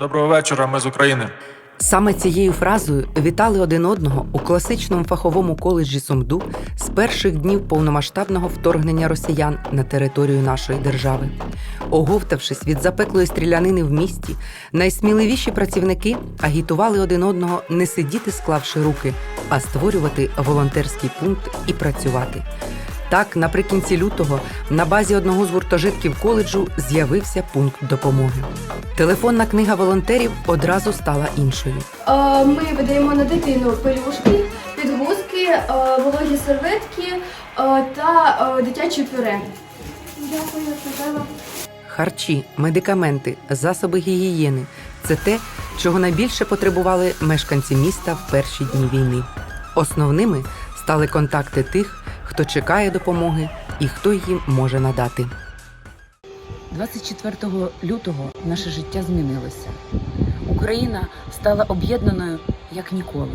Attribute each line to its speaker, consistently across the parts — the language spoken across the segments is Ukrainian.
Speaker 1: Доброго вечора, ми з України.
Speaker 2: Саме цією фразою вітали один одного у класичному фаховому коледжі Сумду з перших днів повномасштабного вторгнення росіян на територію нашої держави. Оговтавшись від запеклої стрілянини в місті, найсміливіші працівники агітували один одного не сидіти, склавши руки, а створювати волонтерський пункт і працювати. Так, наприкінці лютого на базі одного з гуртожитків коледжу з'явився пункт допомоги. Телефонна книга волонтерів одразу стала іншою.
Speaker 3: Е, Ми видаємо на дитину пелюшки, підгузки, е, вологі серветки е, та дитяче пюре. Дякую, Стella.
Speaker 2: Харчі, медикаменти, засоби гігієни це те, чого найбільше потребували мешканці міста в перші дні війни. Основними стали контакти тих, хто чекає допомоги і хто її може надати.
Speaker 4: 24 лютого наше життя змінилося. Україна стала об'єднаною як ніколи.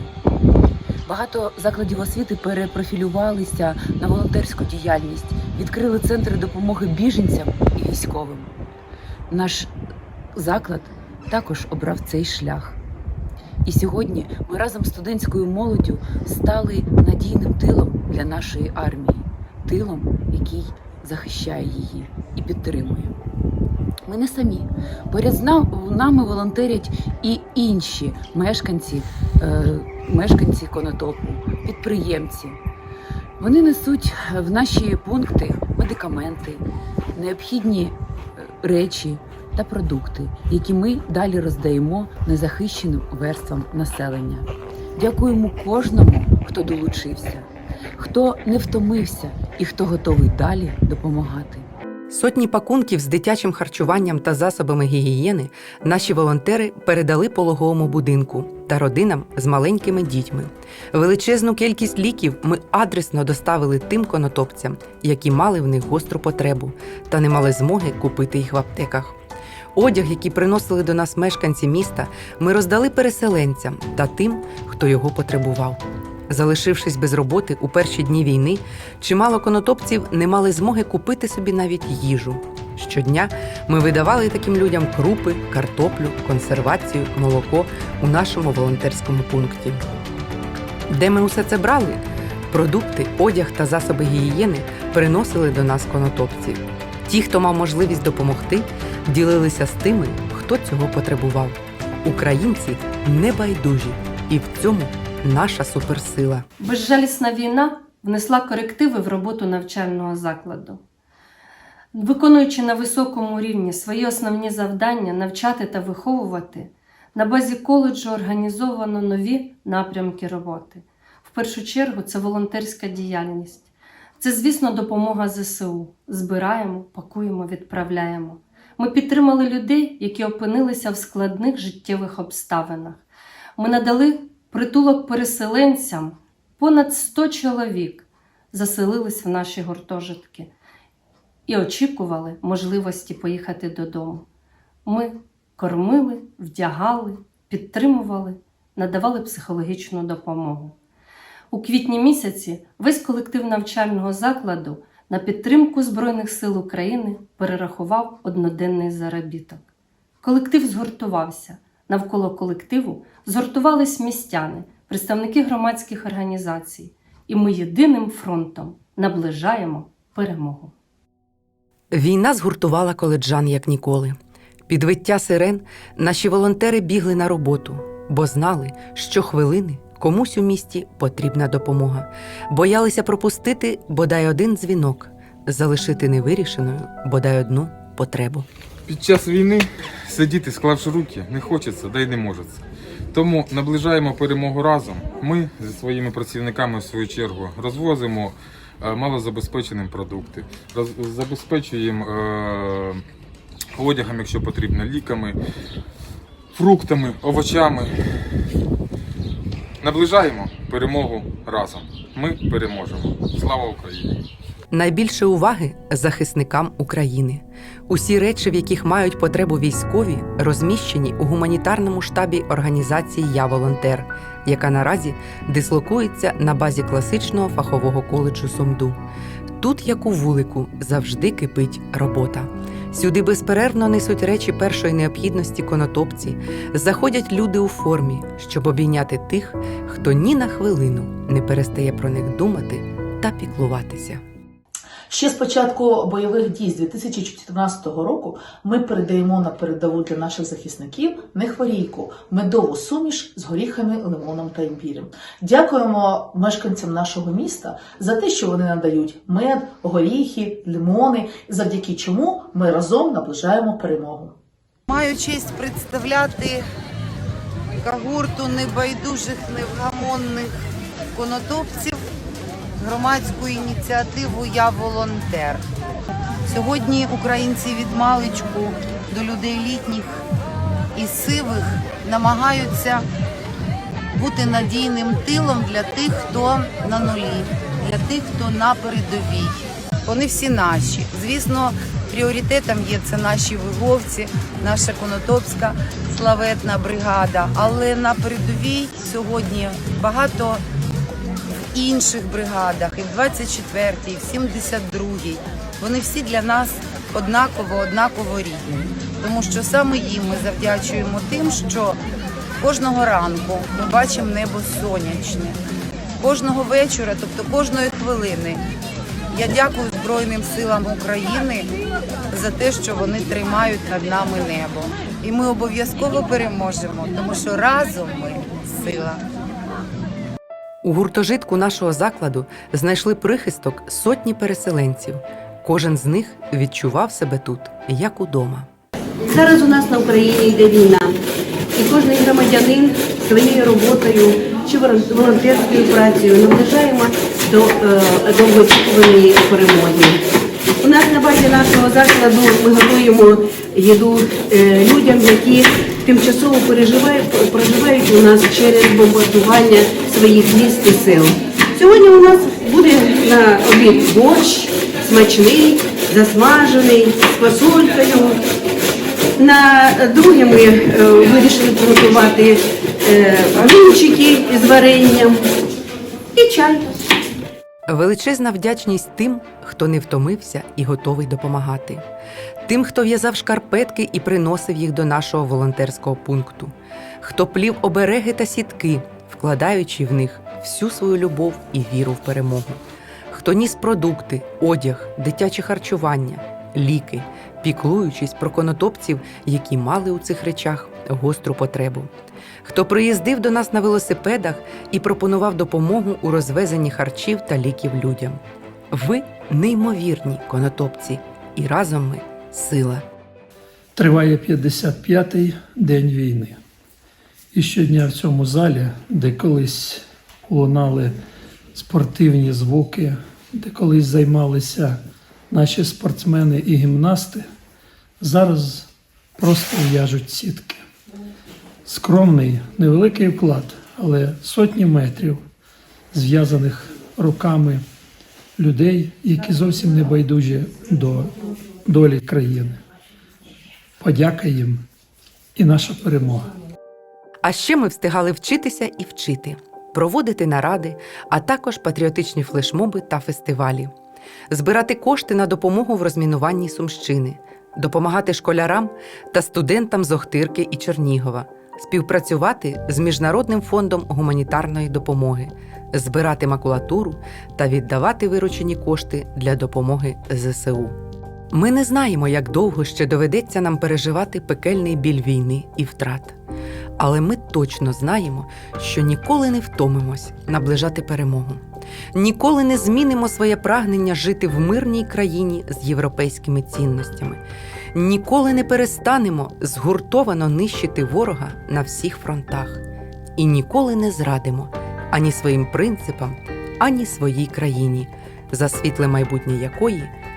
Speaker 4: Багато закладів освіти перепрофілювалися на волонтерську діяльність, відкрили центри допомоги біженцям і військовим. Наш заклад також обрав цей шлях. І сьогодні ми разом з студентською молоддю стали надійним тилом для нашої армії, тилом, який захищає її і підтримує. Ми не самі. Поряд з нами волонтерять і інші мешканці, е, мешканці Конотопу, підприємці. Вони несуть в наші пункти медикаменти, необхідні е, речі та продукти, які ми далі роздаємо незахищеним верствам населення. Дякуємо кожному, хто долучився, хто не втомився і хто готовий далі допомагати.
Speaker 2: Сотні пакунків з дитячим харчуванням та засобами гігієни наші волонтери передали пологовому будинку та родинам з маленькими дітьми. Величезну кількість ліків ми адресно доставили тим конотопцям, які мали в них гостру потребу та не мали змоги купити їх в аптеках. Одяг, який приносили до нас мешканці міста, ми роздали переселенцям та тим, хто його потребував. Залишившись без роботи у перші дні війни, чимало конотопців не мали змоги купити собі навіть їжу. Щодня ми видавали таким людям крупи, картоплю, консервацію, молоко у нашому волонтерському пункті. Де ми усе це брали? Продукти, одяг та засоби гігієни приносили до нас конотопці. Ті, хто мав можливість допомогти, ділилися з тими, хто цього потребував. Українці не байдужі, і в цьому наша суперсила.
Speaker 5: Безжалісна війна внесла корективи в роботу навчального закладу. Виконуючи на високому рівні свої основні завдання навчати та виховувати, на базі коледжу організовано нові напрямки роботи. В першу чергу це волонтерська діяльність. Це, звісно, допомога ЗСУ. Збираємо, пакуємо, відправляємо. Ми підтримали людей, які опинилися в складних життєвих обставинах. Ми надали притулок переселенцям. Понад 100 чоловік заселились в наші гуртожитки і очікували можливості поїхати додому. Ми кормили, вдягали, підтримували, надавали психологічну допомогу. У квітні місяці весь колектив навчального закладу на підтримку Збройних сил України перерахував одноденний заробіток. Колектив згуртувався. Навколо колективу згуртувались містяни, представники громадських організацій, і ми єдиним фронтом наближаємо перемогу.
Speaker 2: Війна згуртувала коледжан як ніколи. Під виття сирен наші волонтери бігли на роботу, бо знали, що хвилини комусь у місті потрібна допомога. Боялися пропустити бодай один дзвінок, залишити невирішеною бодай одну потребу.
Speaker 6: Під час війни сидіти, склавши руки, не хочеться, да й не можеться. Тому наближаємо перемогу разом. Ми зі своїми працівниками, в свою чергу, розвозимо е, малозабезпеченим продукти, роз- забезпечуємо е, одягом, якщо потрібно, ліками, фруктами, овочами. Наближаємо перемогу разом. Ми переможемо. Слава Україні!
Speaker 2: Найбільше уваги захисникам України. Усі речі, в яких мають потребу військові, розміщені у гуманітарному штабі організації Я волонтер, яка наразі дислокується на базі класичного фахового коледжу Сумду. Тут, як у вулику, завжди кипить робота. Сюди безперервно несуть речі першої необхідності конотопці, заходять люди у формі, щоб обійняти тих, хто ні на хвилину не перестає про них думати та піклуватися.
Speaker 1: Ще з початку бойових дій з 2014 року ми передаємо на передову для наших захисників нехворійку, медову суміш з горіхами, лимоном та імбірем. Дякуємо мешканцям нашого міста за те, що вони надають мед, горіхи, лимони, завдяки чому ми разом наближаємо перемогу.
Speaker 7: Маю честь представляти кагурту небайдужих, невгамонних конотопців, громадську ініціативу Я волонтер. Сьогодні українці від маличку до людей літніх і сивих намагаються бути надійним тилом для тих, хто на нулі, для тих, хто на передовій. Вони всі наші. Звісно, пріоритетом є це наші виговці, наша конотопська славетна бригада. Але на передовій сьогодні багато інших бригадах, і в 24-й, і в 72-й. Вони всі для нас однаково, однаково рідні. Тому що саме їм ми завдячуємо тим, що кожного ранку ми бачимо небо сонячне. Кожного вечора, тобто кожної хвилини, я дякую Збройним силам України за те, що вони тримають над нами небо. І ми обов'язково переможемо, тому що разом ми сила.
Speaker 2: У гуртожитку нашого закладу знайшли прихисток сотні переселенців. Кожен з них відчував себе тут, як удома.
Speaker 8: Зараз у нас на Україні йде війна, і кожен громадянин своєю роботою чи волон- волонтерською працею наближаємо до е, довгоочікуваної перемоги. У нас на базі нашого закладу ми готуємо їду е, людям, які тимчасово переживають, проживають у нас через бомбардування своїх міст і сел. Сьогодні у нас буде на обід борщ, смачний, засмажений, з фасолькою. На друге ми е, вирішили приготувати е, блинчики з варенням і чай.
Speaker 2: Величезна вдячність тим, хто не втомився і готовий допомагати, тим, хто в'язав шкарпетки і приносив їх до нашого волонтерського пункту, хто плів обереги та сітки, вкладаючи в них всю свою любов і віру в перемогу, хто ніс продукти, одяг, дитяче харчування, ліки, піклуючись про конотопців, які мали у цих речах гостру потребу. Хто приїздив до нас на велосипедах і пропонував допомогу у розвезенні харчів та ліків людям. Ви неймовірні конотопці, і разом ми сила.
Speaker 9: Триває 55-й день війни. І щодня в цьому залі, де колись лунали спортивні звуки, де колись займалися наші спортсмени і гімнасти, зараз просто в'яжуть сітки. Скромний, невеликий вклад, але сотні метрів зв'язаних руками людей, які зовсім не байдужі до долі країни. Подяка їм і наша перемога.
Speaker 2: А ще ми встигали вчитися і вчити, проводити наради, а також патріотичні флешмоби та фестивалі, збирати кошти на допомогу в розмінуванні Сумщини, допомагати школярам та студентам з Охтирки і Чернігова, співпрацювати з Міжнародним фондом гуманітарної допомоги, збирати макулатуру та віддавати виручені кошти для допомоги ЗСУ. Ми не знаємо, як довго ще доведеться нам переживати пекельний біль війни і втрат. Але ми точно знаємо, що ніколи не втомимось наближати перемогу. Ніколи не змінимо своє прагнення жити в мирній країні з європейськими цінностями. Ніколи не перестанемо згуртовано нищити ворога на всіх фронтах. І ніколи не зрадимо ані своїм принципам, ані своїй країні, за світле майбутнє якої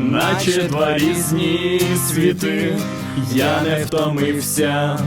Speaker 10: наче два різні світи, я не втомився.